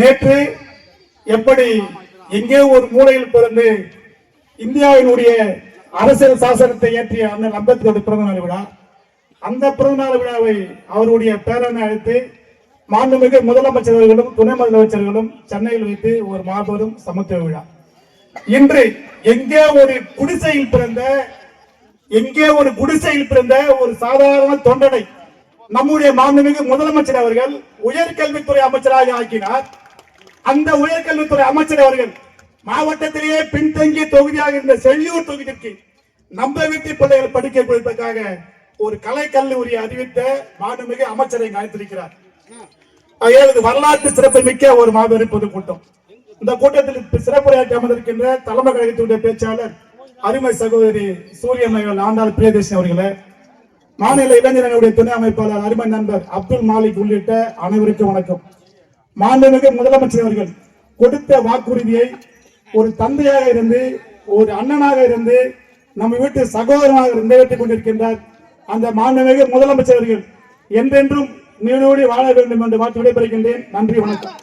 நேற்று எப்படி எங்கே ஒரு மூலையில் பிறந்து இந்தியாவினுடைய அரசியல் சாசனத்தை இயற்றிய அண்ணன் பிறந்த நாள் விழா அந்த பிறந்தநாள் விழாவை அவருடைய பேரனை அழைத்து மாண்புமிகு முதலமைச்சர் அவர்களும் துணை முதலமைச்சர்களும் சென்னையில் வைத்து ஒரு மாபெரும் சமத்துவ விழா. இன்று எங்கே ஒரு குடிசையில் பிறந்த எங்கே ஒரு குடிசையில் பிறந்த ஒரு சாதாரண தொண்டனை நம்முடைய மாண்புமிகு முதலமைச்சர் அவர்கள் உயர்கல்வித்துறை அமைச்சராக ஆக்கினார். அந்த உயர்கல்வித்துறை அமைச்சர் அவர்கள் மாவட்டத்திலேயே பின்தங்கிய தொகுதியாக இருந்த செழியூர் தொகுதிக்கு நம்ம வீட்டு பிள்ளைகள் படிக்க கொடுப்பதற்காக ஒரு கலை கல்லூரி அறிவித்த மாண்புமிகு அமைச்சரை அழைத்திருக்கிறார் வரலாற்று சிறப்பு மிக்க ஒரு மாபெரும் பொதுக்கூட்டம் இந்த கூட்டத்தில் சிறப்புரையாற்றி அமர்ந்திருக்கின்ற தலைமை கழகத்தினுடைய பேச்சாளர் அருமை சகோதரி சூரியமகள் ஆண்டாள் பிரியதர்ஷன் அவர்களே மாநில இளைஞர்களுடைய துணை அமைப்பாளர் அருமை நண்பர் அப்துல் மாலிக் உள்ளிட்ட அனைவருக்கும் வணக்கம். மாண்புமிகு முதலமைச்சர் அவர்கள் கொடுத்த வாக்குறுதியை ஒரு தந்தையாக இருந்து ஒரு அண்ணனாக இருந்து நம்ம வீட்டு சகோதரனாக நிறைவேற்றிக் கொண்டிருக்கின்றார். அந்த மாண்புமிகு முதலமைச்சர் அவர்கள் என்றென்றும் நீடோடி வாழ வேண்டும் என்று வாழ்த்து விடைபெறுகின்றேன். நன்றி வணக்கம்.